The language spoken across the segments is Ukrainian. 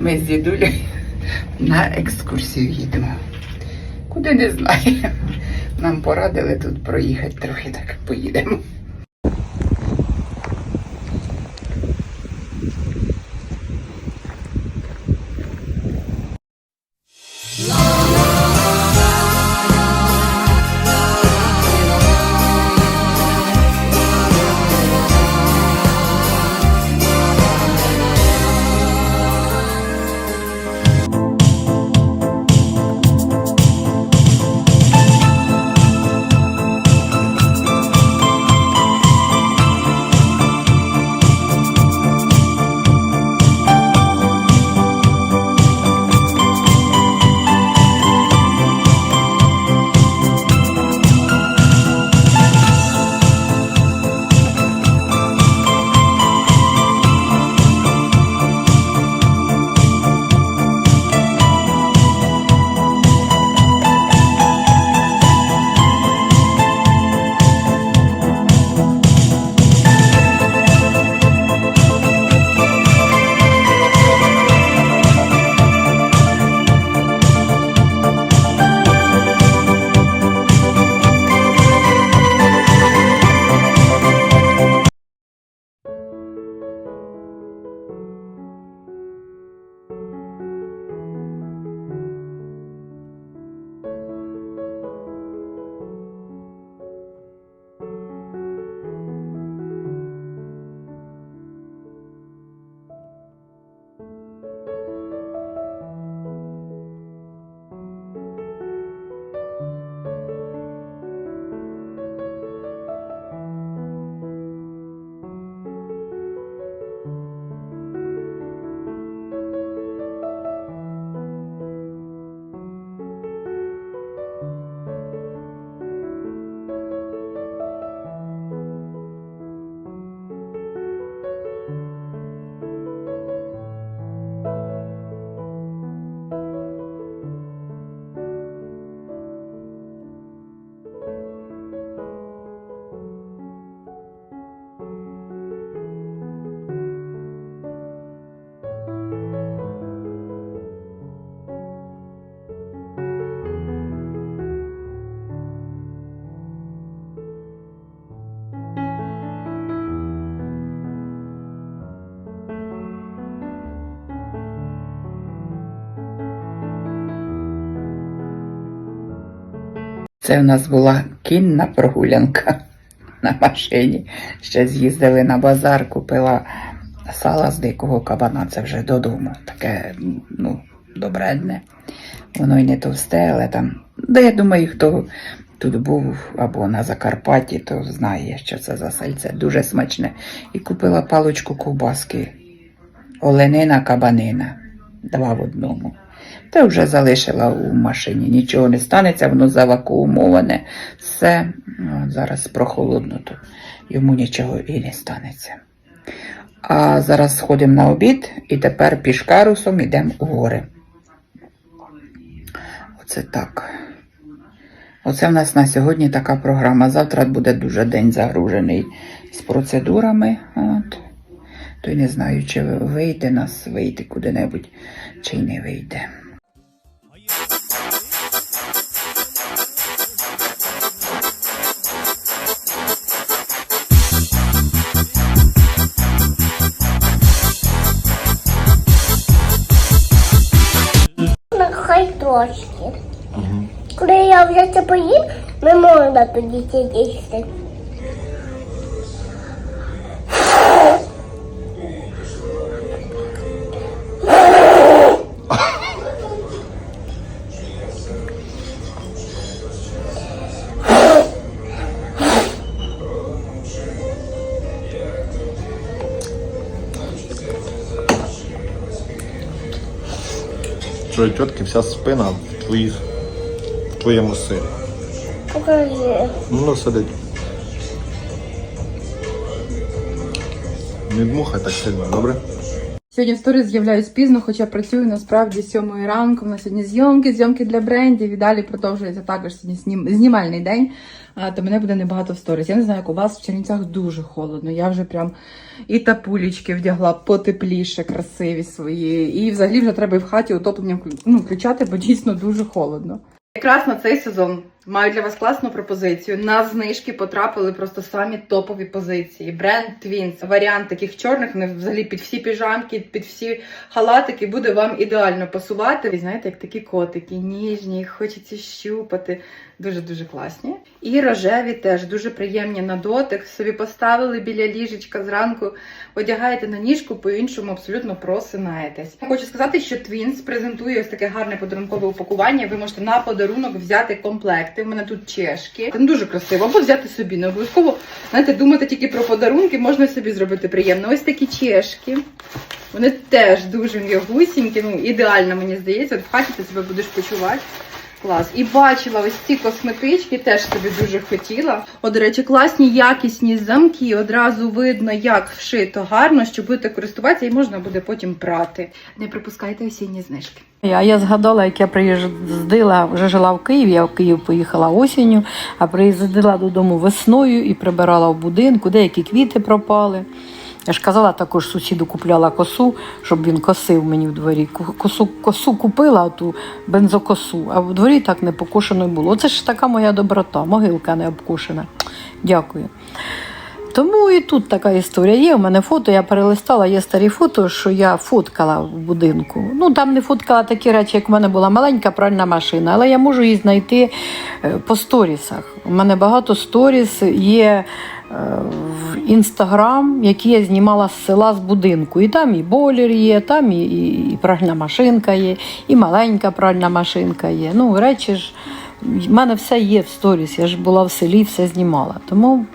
Ми з дідулею на екскурсію їдемо. Куди не знаємо. Нам порадили тут проїхати трохи, так поїдемо. Це в нас була кінна прогулянка на машині. Ще з'їздили на базар, купила сала з дикого кабана. Це вже додому. Таке, ну, добредне. Воно й не товсте, але там. Да я думаю, хто тут був або на Закарпатті, то знає, що це за сальце. Дуже смачне. І купила паличку ковбаски. Оленина кабанина. Два в одному. Та вже залишила у машині. Нічого не станеться, воно завакуумоване. Все ну, зараз прохолодно, то йому нічого і не станеться. А зараз сходимо на обід і тепер пішкарусом йдемо у гори. Оце так. Оце в нас на сьогодні така програма. Завтра буде дуже день загружений з процедурами. От. То й не знаю, чи вийде нас вийти куди-небудь, чи не вийде. Хай трошки. Коли я вже це поїм, ми можна тоді це Що тітки вся спина в твоїх в твоєму сирі. Покажи. Ну, сидить. Не дмухай так сильно, добре? Сьогодні в сторіс з'являюсь пізно, хоча працюю насправді з ранку. У нас сьогодні зйомки, зйомки для брендів і далі продовжується також сьогодні знім... знімальний день. То мене буде небагато в сторіс. Я не знаю, як у вас в Чернівцях дуже холодно. Я вже прям і тапулічки вдягла потепліше, красиві свої. І взагалі вже треба і в хаті утоплення ну, включати, бо дійсно дуже холодно. Якраз на цей сезон маю для вас класну пропозицію. На знижки потрапили просто самі топові позиції. Бренд Twins. Варіант таких чорних, взагалі під всі піжамки, під всі халатики буде вам ідеально пасувати. Ви знаєте, як такі котики, ніжні, їх хочеться щупати. Дуже-дуже класні. І рожеві теж дуже приємні на дотик. Собі поставили біля ліжечка зранку, одягаєте на ніжку, по-іншому абсолютно просинаєтесь. Хочу сказати, що Twins презентує ось таке гарне подарункове упакування. Ви можете на подарунок взяти комплекти. У мене тут чешки. Це дуже красиво. Або взяти собі. Не обов'язково знаєте, думати тільки про подарунки, можна собі зробити приємно. Ось такі чешки. Вони теж дуже м'ягусінькі, ну ідеально мені здається. От в хаті ти себе будеш почувати. Клас. І бачила ось ці косметички, теж собі дуже хотіла. От, до речі, класні якісні замки. Одразу видно, як вшито гарно, що будете користуватися і можна буде потім прати. Не пропускайте осінні знижки. А я згадала, як я приїздила, вже жила в Києві, я в Київ поїхала осінню, а приїздила додому весною і прибирала в будинку, деякі квіти пропали. Я ж казала, також сусіду купляла косу, щоб він косив мені в дворі. Косу, косу купила, ту бензокосу, а в дворі так не покошено було. Це ж така моя доброта, могилка не обкошена. Дякую. Тому і тут така історія. Є у мене фото, я перелистала, є старі фото, що я фоткала в будинку. Ну там не фоткала такі речі, як в мене була маленька пральна машина, але я можу її знайти е, по сторісах. У мене багато сторіс є в інстаграм, які я знімала з села з будинку. І там і бойлер є, там і, і пральна машинка є, і маленька пральна машинка є. Ну, речі ж, в мене все є в сторіс. Я ж була в селі, все знімала. Тому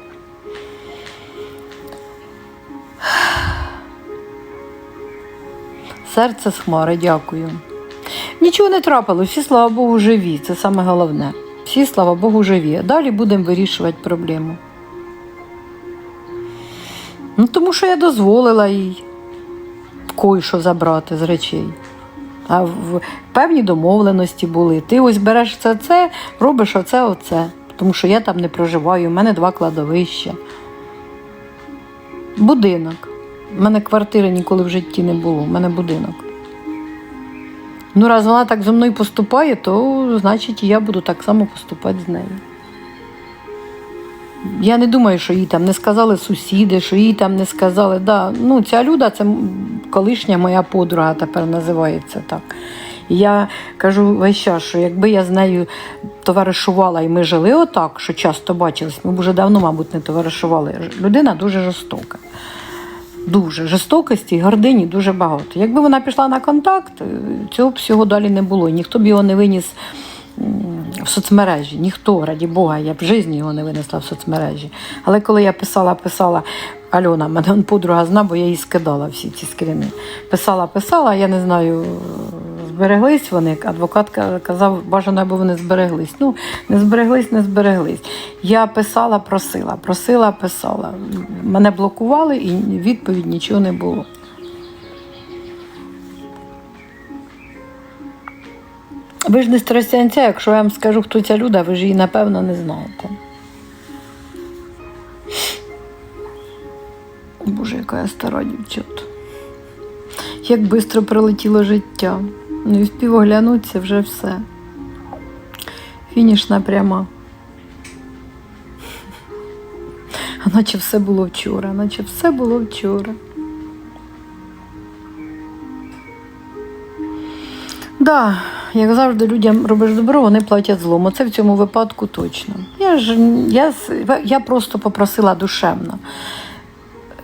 Серце з хмари, дякую. Нічого не трапилось, всі, слава Богу, живі. Це саме головне. Всі, слава Богу, живі. Далі будемо вирішувати проблему. Ну, тому що я дозволила їй кое-що забрати з речей. А в певні домовленості були. Ти ось береш це, це, робиш оце, оце. Тому що я там не проживаю, у мене два кладовища. Будинок. У мене квартири ніколи в житті не було, у мене будинок. Ну, раз вона так зі мною поступає, то значить я буду так само поступати з нею. Я не думаю, що їй там не сказали сусіди, що їй там не сказали. Да, ну, ця люда це колишня моя подруга тепер називається так. Я кажу весь час, що якби я з нею товаришувала і ми жили отак, що часто бачились, ми б вже давно, мабуть, не товаришували. Людина дуже жорстока. Дуже жорстокості і гордині дуже багато. Якби вона пішла на контакт, е, цього б всього далі не було. Ніхто б його не виніс в соцмережі. Ніхто, раді Бога, я б в житті його не винесла в соцмережі. Але коли я писала, писала, Альона, мене подруга зна, бо я їй скидала всі ці скріни. Писала, писала, я не знаю, збереглись вони. Адвокат ка- казав, бажано, аби вони збереглись. Ну, не збереглись, не збереглись. Я писала, просила, просила, писала. Мене блокували і відповідь нічого не було. Ви ж не з Тростянця, якщо я вам скажу, хто ця люда, ви ж її напевно не знаєте. Боже, яка я стара дівчата. Як швидко прилетіло життя. Не встиг оглянутися вже все. Фінішна пряма. А наче все було вчора, наче все було вчора. Да, як завжди, людям робиш добро, вони платять злом. Оце в цьому випадку точно. Я ж я, я просто попросила душевно.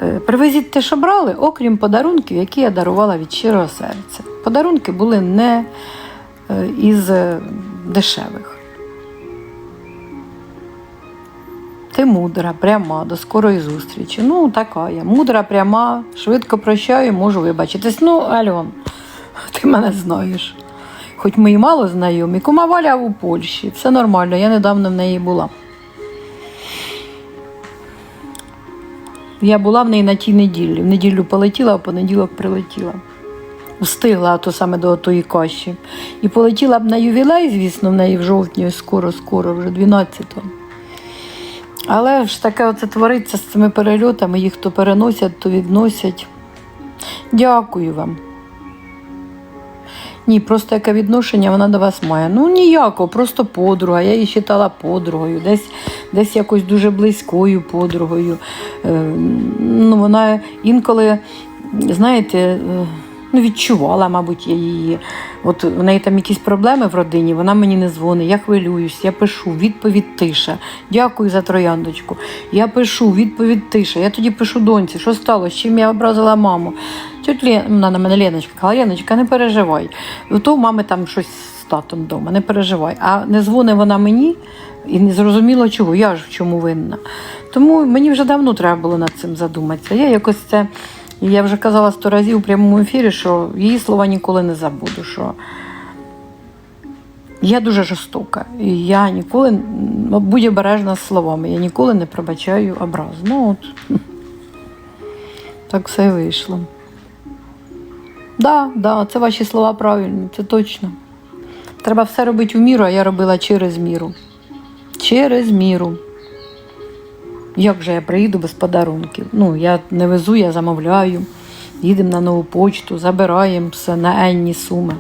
Е, Привезіть те, що брали, окрім подарунків, які я дарувала від щирого серця. Подарунки були не е, із е, дешевих. Ти мудра, пряма, до скорої зустрічі. Ну, така я. Мудра, пряма, швидко прощаю, можу вибачитись. Ну, Альон, ти мене знаєш. Хоч ми і мало знайомі. Кума Валя у Польщі. Все нормально, я недавно в неї була. Я була в неї на тій неділі. В неділю полетіла, а в понеділок прилетіла. Встигла то саме до тої каші. І полетіла б на ювілей, звісно, в неї в жовтні, скоро, скоро, вже 12-го. Але ж таке оце твориться з цими перельотами, їх то переносять, то відносять. Дякую вам. Ні, просто яке відношення вона до вас має. Ну ніякого, просто подруга. Я її вважала подругою, десь, десь якось дуже близькою подругою. Е, ну, вона інколи, знаєте, е, ну, відчувала, мабуть, я її. От в неї там якісь проблеми в родині, вона мені не дзвонить, я хвилююсь, я пишу, відповідь тиша. Дякую за трояндочку. Я пишу, відповідь тиша. Я тоді пишу доньці, що сталося, чим я образила маму. Лен, вона на мене Леночка, казала, Леночка, не переживай. То у мами там щось з татом вдома, не переживай. А не дзвонить вона мені і не зрозуміло чого, я ж в чому винна. Тому мені вже давно треба було над цим задуматися. Я якось це, я вже казала сто разів у прямому ефірі, що її слова ніколи не забуду. Що я дуже жорстока. І я ніколи, будь обережна з словами, я ніколи не пробачаю образ. Ну от так все і вийшло. Да, да, це ваші слова правильні, це точно. Треба все робити в міру, а я робила через міру. Через міру. Як же я приїду без подарунків? Ну, я не везу, я замовляю. Їдемо на нову почту, забираємо все на енні суми.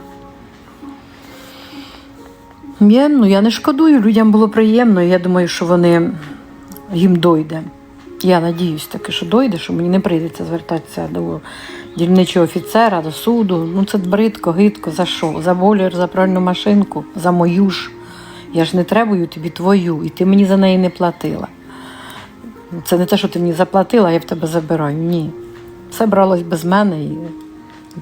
Я, ну, я не шкодую, людям було приємно. і Я думаю, що вони їм дойде. Я надіюсь таки, що дойде, що мені не прийдеться звертатися до дільничого офіцера, до суду. Ну це бридко, гидко, за що? За бойлер, за пральну машинку, за мою ж. Я ж не требую тобі твою, і ти мені за неї не платила. Це не те, що ти мені заплатила, я в тебе забираю. Ні. Все бралось без мене. І...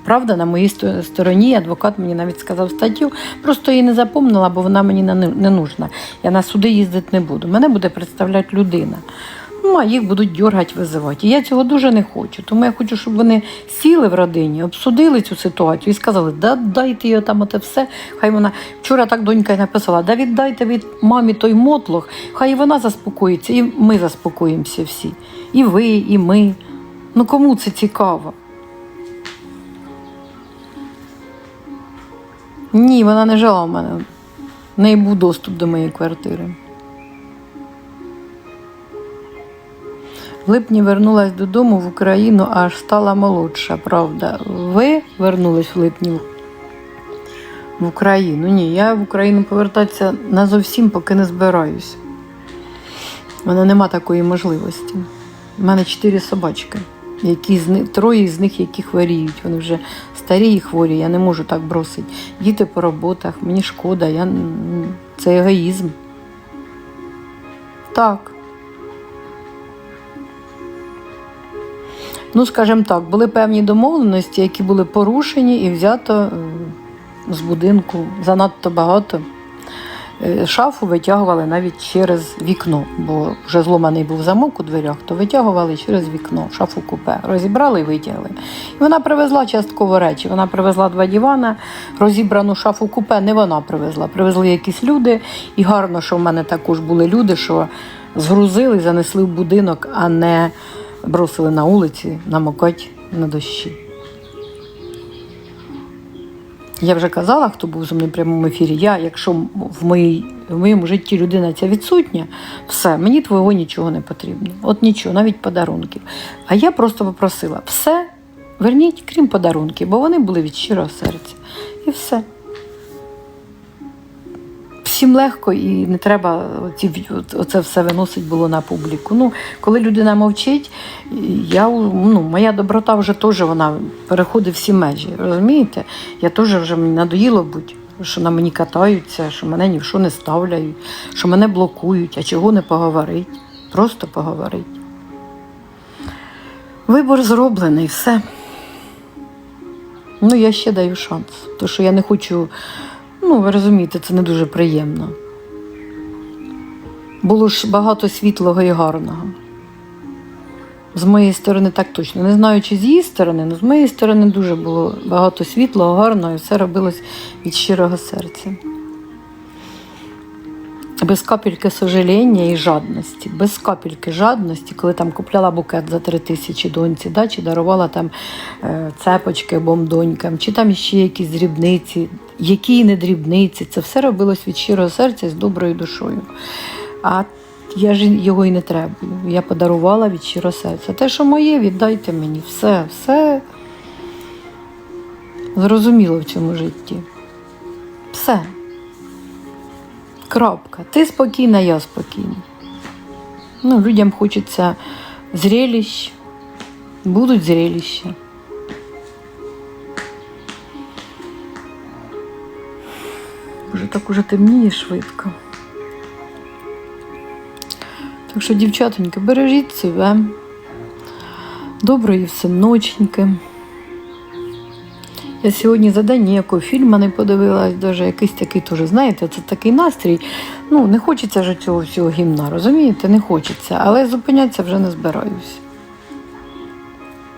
Правда, на моїй стороні адвокат мені навіть сказав статтю, просто її не запомнила, бо вона мені не нужна. Я на суди їздити не буду. Мене буде представляти людина. Ну, а їх будуть дьоргати, визивати. І я цього дуже не хочу. Тому я хочу, щоб вони сіли в родині, обсудили цю ситуацію і сказали, да дайте її там оте все. Хай вона вчора так донька й написала, да віддайте від мамі той мотлох, хай вона заспокоїться, і ми заспокоїмося всі. І ви, і ми. Ну кому це цікаво? Ні, вона не жила в мене. В неї був доступ до моєї квартири. В липні вернулась додому в Україну, аж стала молодша, правда. Ви вернулись в липні в Україну? Ні, я в Україну повертатися назовсім поки не збираюся. У мене нема такої можливості. У мене чотири собачки, які з них, троє з них, які хворіють. Вони вже старі і хворі, я не можу так бросити. Діти по роботах, мені шкода, я... це егоїзм. Так. Ну, скажімо так, були певні домовленості, які були порушені і взято е, з будинку занадто багато. Е, Шафу витягували навіть через вікно, бо вже зломаний був замок у дверях, то витягували через вікно, шафу купе. Розібрали і витягли. І вона привезла частково речі. Вона привезла два дивана, розібрану шафу купе не вона привезла. Привезли якісь люди. І гарно, що в мене також були люди, що згрузили, занесли в будинок, а не бросили на вулиці намокать на дощі. Я вже казала, хто був зі мною в прямому ефірі. Я, якщо в, моїй, в моєму житті людина ця відсутня, все, мені твого нічого не потрібно. От нічого, навіть подарунків. А я просто попросила все верніть, крім подарунків, бо вони були від щирого серця. І все. Всім легко і не треба оці, оце все виносить було на публіку. Ну, коли людина мовчить, я, ну, моя доброта вже теж вона переходить всі межі. Розумієте? Я теж вже надоїло бути, що на мені катаються, що мене ні в що не ставляють, що мене блокують, а чого не поговорить. Просто поговорить. Вибор зроблений, все. Ну, я ще даю шанс. Тому що я не хочу. Ну, ви розумієте, це не дуже приємно. Було ж багато світлого і гарного. З моєї сторони так точно. Не знаю, чи з її сторони, але з моєї сторони дуже було багато світлого, гарного, і все робилось від щирого серця. Без капельки сожаління і жадності, без капельки жадності, коли там купляла букет за три тисячі доньці, да, чи дарувала там е, цепочки обом донькам, чи там ще якісь дрібниці, які не дрібниці. Це все робилось від щирого серця з доброю душою. А я ж його і не требую. Я подарувала від щирого серця. Те, що моє, віддайте мені. Все, все зрозуміло в цьому житті. Все. Крапка. Ти спокійна, я спокійна. Ну, людям хочеться зрелищ, будуть зрелища. Вже так уже темніє швидко. Так що, дівчатоньки, бережіть себе. Доброї всеноченьки. Я сьогодні за день ніякого фільму не подивилась, даже якийсь такий теж, знаєте, це такий настрій. Ну, не хочеться вже цього всього гімна, розумієте? Не хочеться, але зупинятися вже не збираюсь.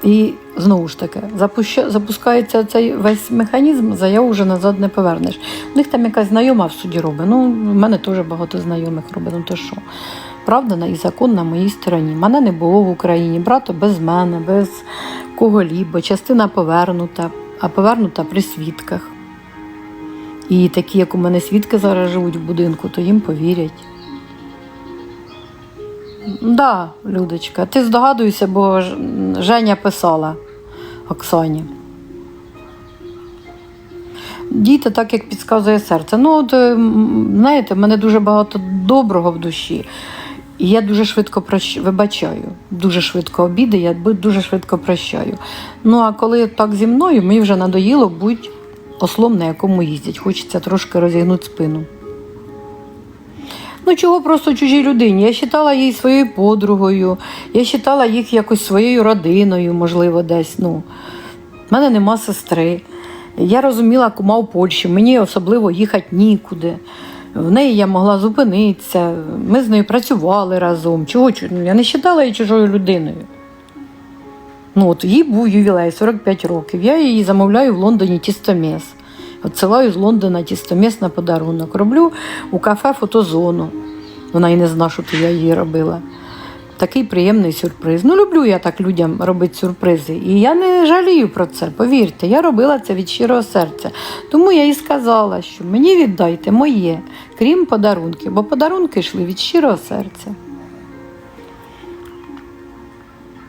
І знову ж таки, запуща- запускається цей весь механізм, заяву вже назад не повернеш. У них там якась знайома в суді робить. Ну, в мене теж багато знайомих робить, ну то що. Правда і закон на моїй стороні. Мене не було в Україні, брато без мене, без кого-лібо, частина повернута, а повернута при свідках. І такі, як у мене свідки зараз живуть в будинку, то їм повірять. Да, Людочка, ти здогадуйся, бо Женя писала Оксані. Діти так, як підказує серце. Ну, от, знаєте, в мене дуже багато доброго в душі. І я дуже швидко прощ... вибачаю. Дуже швидко обіди, я дуже швидко прощаю. Ну а коли так зі мною, мені вже надоїло будь ослом, на якому їздять. Хочеться трошки розігнути спину. Ну, чого просто чужій людині? Я вважала її своєю подругою, я вважала їх якось своєю родиною, можливо, десь. Ну. В мене нема сестри. Я розуміла, кума в Польщі, мені особливо їхати нікуди. В неї я могла зупинитися, ми з нею працювали разом. Чого? Я не вважала її чужою людиною. Ну, от їй був ювілей 45 років. Я її замовляю в Лондоні тістоміс. Отсилаю з Лондона тістоміс на подарунок. Роблю у кафе фотозону. Вона і не знає, що то я її робила. Такий приємний сюрприз. Ну, люблю я так людям робити сюрпризи. І я не жалію про це. Повірте, я робила це від щирого серця. Тому я і сказала, що мені віддайте моє, крім подарунків, бо подарунки йшли від щирого серця.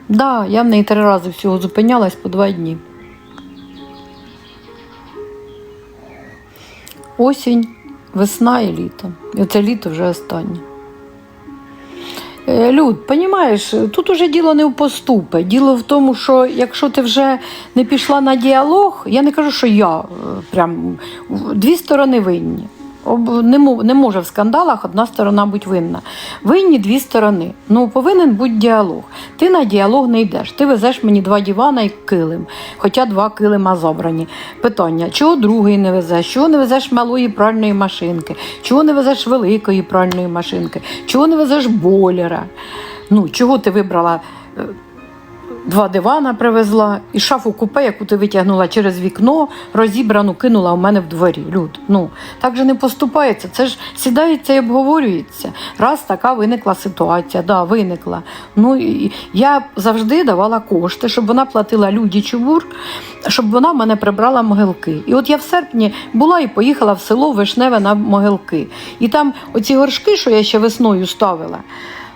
Да, я в неї три рази всього зупинялась по два дні. Осінь, весна і літо. І оце літо вже останнє. Е, Люд, понімаєш, тут уже діло не в поступи. Діло в тому, що якщо ти вже не пішла на діалог, я не кажу, що я е, прям дві сторони винні. Не, може в скандалах одна сторона бути винна. Винні дві сторони. Ну, повинен бути діалог. Ти на діалог не йдеш. Ти везеш мені два дивана і килим, хоча два килима забрані. Питання: чого другий не везеш? Чого не везеш малої пральної машинки? Чого не везеш великої пральної машинки? Чого не везеш бойлера? Ну, чого ти вибрала? Два дивана привезла і шафу купе, яку ти витягнула через вікно, розібрану, кинула у мене в дворі. Люд, ну так же не поступається. Це ж сідається і обговорюється. Раз така виникла ситуація, да, виникла. Ну і я завжди давала кошти, щоб вона платила люді чубур, щоб вона в мене прибрала могилки. І от я в серпні була і поїхала в село Вишневе на могилки. І там оці горшки, що я ще весною ставила,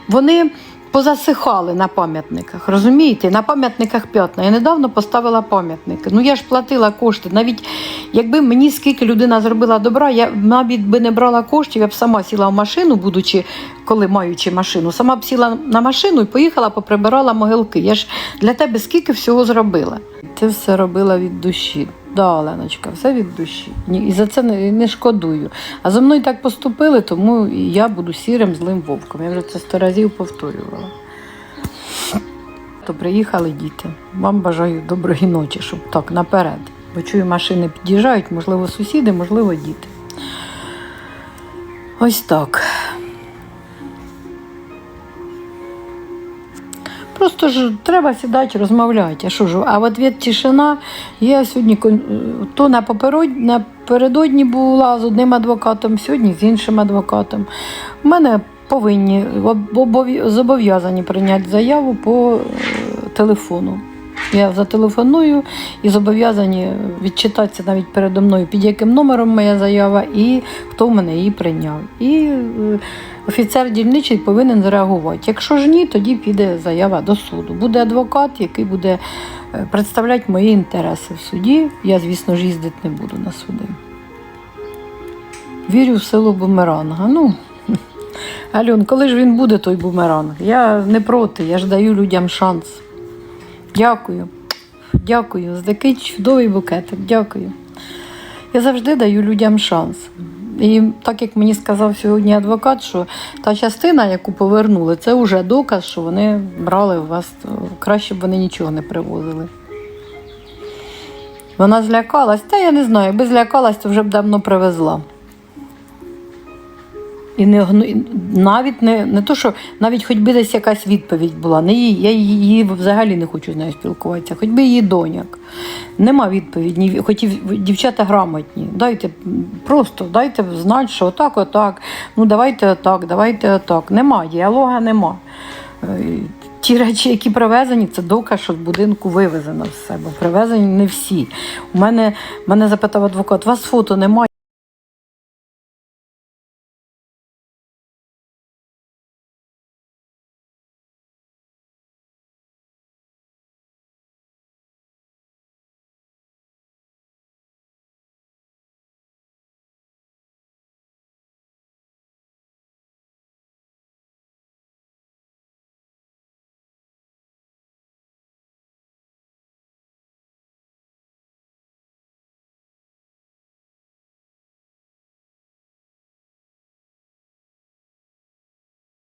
вони позасихали на пам'ятниках. Розумієте? На пам'ятниках п'ятна. Я недавно поставила пам'ятники. Ну я ж платила кошти. Навіть якби мені скільки людина зробила добра, я навіть би не брала коштів, я б сама сіла в машину, будучи, коли маючи машину, сама б сіла на машину і поїхала, поприбирала могилки. Я ж для тебе скільки всього зробила. Ти все робила від душі. Да, Оленочка, все від душі. І за це не, шкодую. А за мною так поступили, тому я буду сірим злим вовком. Я вже це сто разів повторювала. То приїхали діти. Вам бажаю доброї ночі, щоб так наперед. Бо чую, машини під'їжджають, можливо, сусіди, можливо, діти. Ось так. Просто ж треба сідати, розмовляти. А що ж, а в ответ тишина. Я сьогодні то напередодні була з одним адвокатом, сьогодні з іншим адвокатом. У мене повинні зобов'язані прийняти заяву по е, телефону. Я зателефоную і зобов'язані відчитатися навіть передо мною, під яким номером моя заява і хто в мене її прийняв. І е, офіцер дільничий повинен зреагувати. Якщо ж ні, тоді піде заява до суду. Буде адвокат, який буде е, представляти мої інтереси в суді. Я, звісно ж, їздити не буду на суди. Вірю в силу бумеранга. Ну, Альон, коли ж він буде, той бумеранг? Я не проти, я ж даю людям шанс. Дякую. Дякую. За такий чудовий букетик. Дякую. Я завжди даю людям шанс. І так як мені сказав сьогодні адвокат, що та частина, яку повернули, це вже доказ, що вони брали у вас, краще б вони нічого не привозили. Вона злякалась, та я не знаю, якби злякалась, то вже б давно привезла. І не, навіть не, не то, що навіть хоч би десь якась відповідь була. Не її, я її, взагалі не хочу з нею спілкуватися, хоч би її доняк. Нема відповіді, хоч дівчата грамотні. Дайте просто дайте знати, що отак, отак. Ну давайте отак, давайте отак. Нема, діалога нема. Е, Ті речі, які привезені, це доказ, що з будинку вивезено все, бо привезені не всі. У мене, мене запитав адвокат, у вас фото немає.